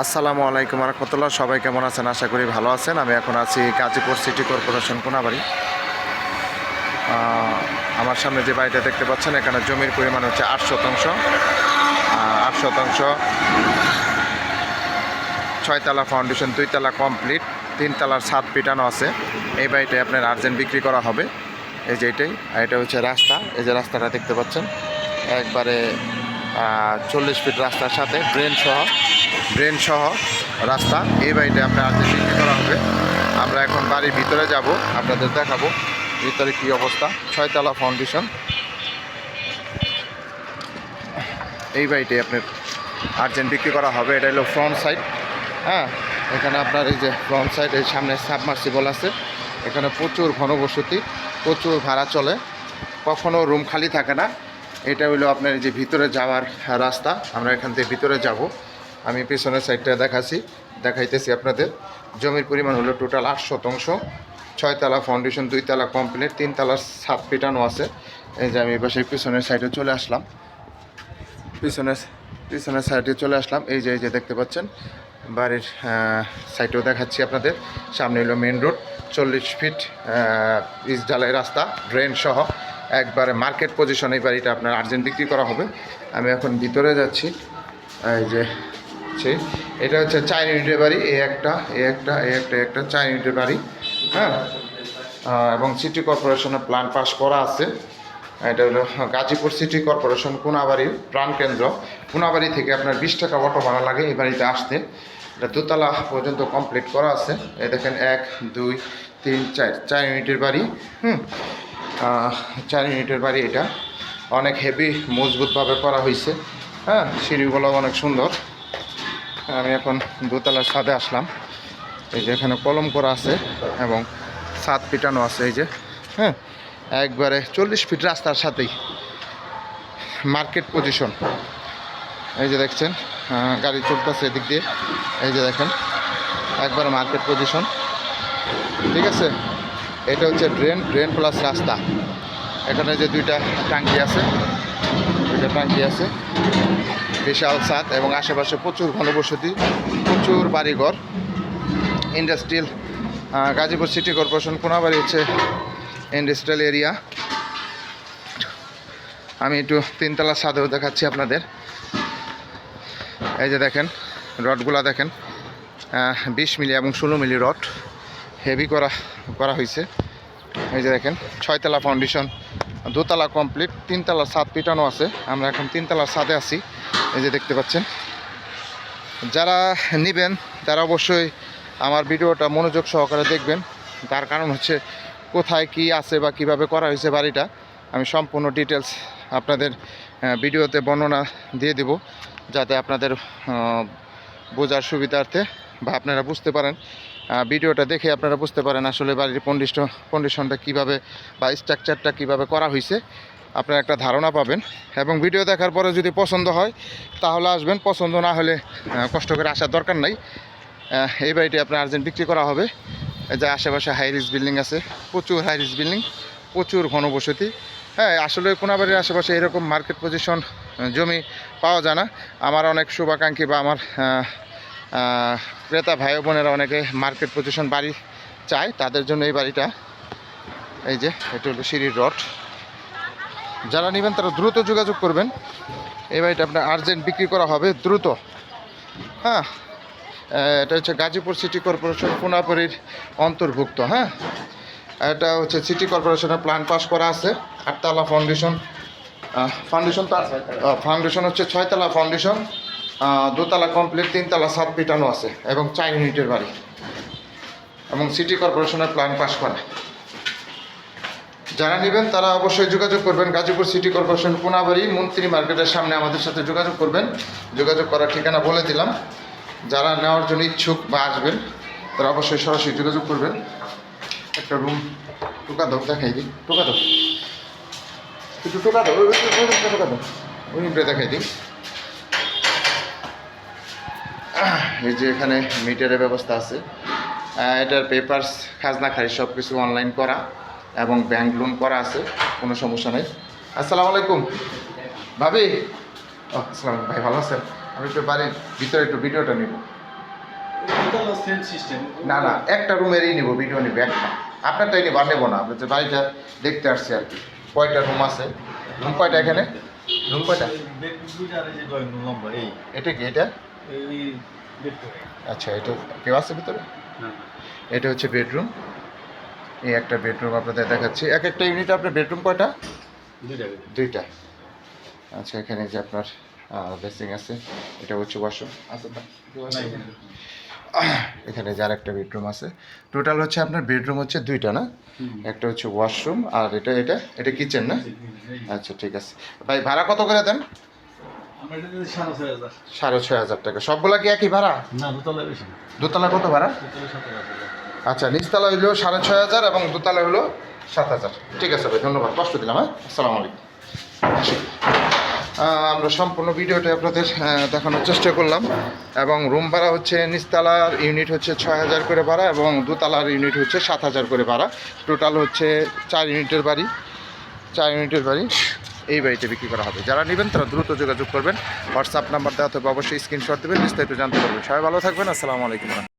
আসসালামু আলাইকুম রহমতুল্লাহ সবাই কেমন আছেন? আশা করি ভালো আছেন। আমি এখন আছি গাজীপুর সিটি কর্পোরেশন, কোনাবাড়ি। আমার সামনে যে বাড়িটা দেখতে পাচ্ছেন, এখানে জমির পরিমাণ হচ্ছে আট শতাংশ। আট শতাংশ, ছয়তলা ফাউন্ডেশন দুইতলা কমপ্লিট তিনতলার ছাদ পিটানো আছে। এই বাড়িটাই আপনার আর্জেন্ট বিক্রি করা হবে। এই যে এটাই, আর এটা হচ্ছে রাস্তা। এই যে রাস্তাটা দেখতে পাচ্ছেন, একবারে চল্লিশ ফিট রাস্তার সাথে ড্রেন সহ। ড্রেন সহ রাস্তা এই বাড়িটা আপনার আর্জেন্ট বিক্রি করা হবে। আমরা এখন বাড়ির ভিতরে যাব, আপনাদের দেখাবো ভিতরে কী অবস্থা। ছয়তলা ফাউন্ডেশন এই বাড়িটাই আপনার আর্জেন্ট বিক্রি করা হবে, এটা হলো ফ্রন্ট সাইড হ্যাঁ এখানে আপনার এই যে ফ্রন্ট সাইড এই সামনে সাবমার্সিবল আছে। এখানে প্রচুর ঘনবসতি, প্রচুর ভাড়া চলে। কখনো রুম খালি থাকে না। এটা হলো আপনার এই যে ভিতরে যাওয়ার রাস্তা, আমরা এখান থেকে ভিতরে যাব। আমি পেছনের সাইডটা দেখাচ্ছি, দেখাইতেছি আপনাদের। জমির পরিমাণ হলো টোটাল আট শতাংশ। ছয়তলা ফাউন্ডেশন দুইতলা কমপ্লিট তিনতলা সাত পিটানো আছে। এই যে আমি এবার সেই পিছনের সাইডে চলে আসলাম। পিছনের পিছনের সাইডে চলে আসলাম। এই যে এই যে দেখতে পাচ্ছেন, বাড়ির সাইডেও দেখাচ্ছি আপনাদের। সামনে হলো মেন রোড চল্লিশ ফিট ইস ঢালাই রাস্তা ড্রেন সহ। একবারে মার্কেট পজিশন এই বাড়িটা আপনার আর্জেন্ট বিক্রি করা হবে। আমি এখন ভিতরে যাচ্ছি। এই যে সেই এটা হচ্ছে চার ইউনিটের বাড়ি এ একটা এ একটা এ একটা একটা চার ইউনিটের বাড়ি হ্যাঁ এবং সিটি কর্পোরেশনের প্ল্যান পাস করা আছে। এটা হলো গাজীপুর সিটি কর্পোরেশন কোনাবাড়ির প্রাণকেন্দ্র কোনাবাড়ি থেকে আপনার বিশ টাকা অটো ভাড়া লাগে এই বাড়িতে আসতে। এটা দোতলা পর্যন্ত কমপ্লিট করা আছে। এই দেখেন, এক, দুই, তিন, চার। চার ইউনিটের বাড়ি হুম? চার ইউনিটের বাড়ি এটা। অনেক হেভি মজবুতভাবে করা হয়েছে হ্যাঁ? সিঁড়িগুলো অনেক সুন্দর। আমি এখন দোতলার ছাদে আসলাম। এই যে এখানে কলম করা আছে এবং ছাদ পিটানো আছে এই যে হ্যাঁ? একবারে চল্লিশ ফিট রাস্তার সাথেই মার্কেট পজিশন। এই যে দেখছেন গাড়ি চলতেছে এদিক দিয়ে। এই যে দেখেন, একবারে মার্কেট পজিশন। ঠিক আছে? এটা হচ্ছে ড্রেন ড্রেন প্লাস রাস্তা। এখানে যে দুইটা টাঙ্কি আছে, দুইটা টাঙ্কি আছে। বিশাল ছাদ এবং আশেপাশে প্রচুর ঘনবসতি, প্রচুর বাড়িঘর industrial Gazipur city corporation Konabari হচ্ছে ইন্ডাস্ট্রিয়াল এরিয়া আমি একটু তিনতলা ছাদেও দেখাচ্ছি আপনাদের। এই যে দেখেন, রডগুলা দেখেন বিশ মিলি এবং ষোলো মিলি রড হেভি করা করা হয়েছে এই যে দেখেন, ছয়তলা ফাউন্ডেশন দোতলা কমপ্লিট তিনতলা ছাদ পিটানো আছে। আমরা এখন তিনতলার ছাদে আছি, এই যে দেখতে পাচ্ছেন। যারা নেবেন, তারা অবশ্যই আমার ভিডিওটা মনোযোগ সহকারে দেখবেন। তার কারণ হচ্ছে কোথায় কি আছে বা কীভাবে করা হয়েছে বাড়িটা, আমি সম্পূর্ণ ডিটেলস আপনাদের ভিডিওতে বর্ণনা দিয়ে দেব, যাতে আপনাদের বোঝার সুবিধার্থে বা আপনারা বুঝতে পারেন। ভিডিওটা দেখে আপনারা বুঝতে পারেন আসলে বাড়ির কন্ডিশন কন্ডিশনটা কীভাবে বা স্ট্রাকচারটা কীভাবে করা হয়েছে আপনারা একটা ধারণা পাবেন এবং ভিডিও দেখার পরে যদি পছন্দ হয়, তাহলে আসবেন। পছন্দ না হলে কষ্ট করে আসার দরকার নাই। এই বাড়িটি আপনার আর্জেন্ট বিক্রি করা হবে। যে আশেপাশে হাই রিস বিল্ডিং আছে, প্রচুর হাই রিস বিল্ডিং প্রচুর ঘনবসতি হ্যাঁ আসলে কোনাবাড়ির আশেপাশে এরকম মার্কেট পজিশন জমি পাওয়া যায় না। আমার অনেক শুভাকাঙ্ক্ষী বা আমার ক্রেতা ভাই বোনেরা অনেকে মার্কেট পজিশন বাড়ি চায় তাদের জন্য এই বাড়িটা। এই যে এটা হলো সিঁড়ির রড। যারা নেবেন তারা দ্রুত যোগাযোগ করবেন। এই বাড়িটা আপনার আর্জেন্ট বিক্রি করা হবে দ্রুত। হ্যাঁ এটা হচ্ছে গাজীপুর সিটি কর্পোরেশন কোনাপুরীর অন্তর্ভুক্ত হ্যাঁ। এটা হচ্ছে সিটি কর্পোরেশনের প্ল্যান পাস করা আছে আটতলা ফাউন্ডেশন ফাউন্ডেশন ফাউন্ডেশন হচ্ছে ছয়তলা ফাউন্ডেশন দোতলা কমপ্লিট তিনতলা সাত পিটানো আছে এবং চার ইউনিটের বাড়ি এবং সিটি কর্পোরেশনের প্ল্যান পাশ করা যারা নেবেন তারা অবশ্যই যোগাযোগ করবেন গাজীপুর সিটি কর্পোরেশন কোনাবাড়ি মন্ত্রী মার্কেটের সামনে আমাদের সাথে যোগাযোগ করবেন যোগাযোগ করার ঠিকানা বলে দিলাম যারা নেওয়ার জন্য ইচ্ছুক বা আসবেন তারা অবশ্যই সরাসরি যোগাযোগ করবেন একটা রুম টোকা দাও দেখাই দিই টোকা দাও একটু টোকা রুমটা টোকা দাও ওই দেখাই দিই এই যে এখানে মিটারের ব্যবস্থা আছে। এটার পেপারস খাজনা খারিজ সব কিছু অনলাইন করা এবং ব্যাংক লোন করা আছে কোনো সমস্যা নেই। আসসালামু আলাইকুম। ভাবি? ও আসসালাম ভাই ভালো আছেন? আমি একটু বাড়ির ভিতরে একটু ভিডিওটা নিব। হলো সেম সিস্টেম না না একটা রুমেরই নিব ভিডিও নিব একটা। আপনারটাই নিব আর নেব না। আপনার যে বাড়িটা দেখতে আসছি আর কি। কয়টা রুম আছে? রুম কয়টা এখানে? রুম কয়টা? এটা কি এটা? আচ্ছা এটা কেউ আছে ভিতরে? এটা হচ্ছে বেডরুম। এই একটা বেডরুম আপনাদের দেখাচ্ছি। এক একটা ইউনিট আপনার বেডরুম কয়টা? দুইটা আচ্ছা এখানে যে আপনার বেসিং আছে এটা হচ্ছে ওয়াশরুম। আছে এখানে? যার একটা বেডরুম আছে। টোটাল হচ্ছে আপনার বেডরুম হচ্ছে দুইটা না? একটা হচ্ছে ওয়াশরুম আর এটা এটা এটা কিচেন না? আচ্ছা ঠিক আছে। ভাই ভাড়া কত করে দেন? সাড়ে ছয় হাজার। টাকা। সবগুলা কি একই ভাড়া? না দোতলা বেশি দোতলা কত ভাড়া? আচ্ছা নিচতলা হইল সাড়ে ছয় হাজার এবং দোতলা হলো সাত হাজার। ঠিক আছে ভাই ধন্যবাদ। কষ্ট দিলাম হ্যাঁ? আসসালামু আলাইকুম। আমরা সম্পূর্ণ ভিডিওটা আপনাদের দেখানোর চেষ্টা করলাম এবং রুম ভাড়া হচ্ছে নিচতলার ইউনিট হচ্ছে ছয় হাজার করে ভাড়া এবং দোতলার ইউনিট হচ্ছে সাত হাজার করে ভাড়া। টোটাল হচ্ছে চার ইউনিটের বাড়ি চার ইউনিটের বাড়ি। এই বাড়িতে বিক্রি করা হবে। যারা নেবেন তারা দ্রুত যোগাযোগ করবেন, হোয়াটসঅ্যাপ নাম্বার দেওয়া থাকবে, অবশ্যই স্ক্রিনশট দেবেন, বিস্তারিত জানতে পারবেন। সবাই ভালো থাকবেন, আসসালামু আলাইকুম।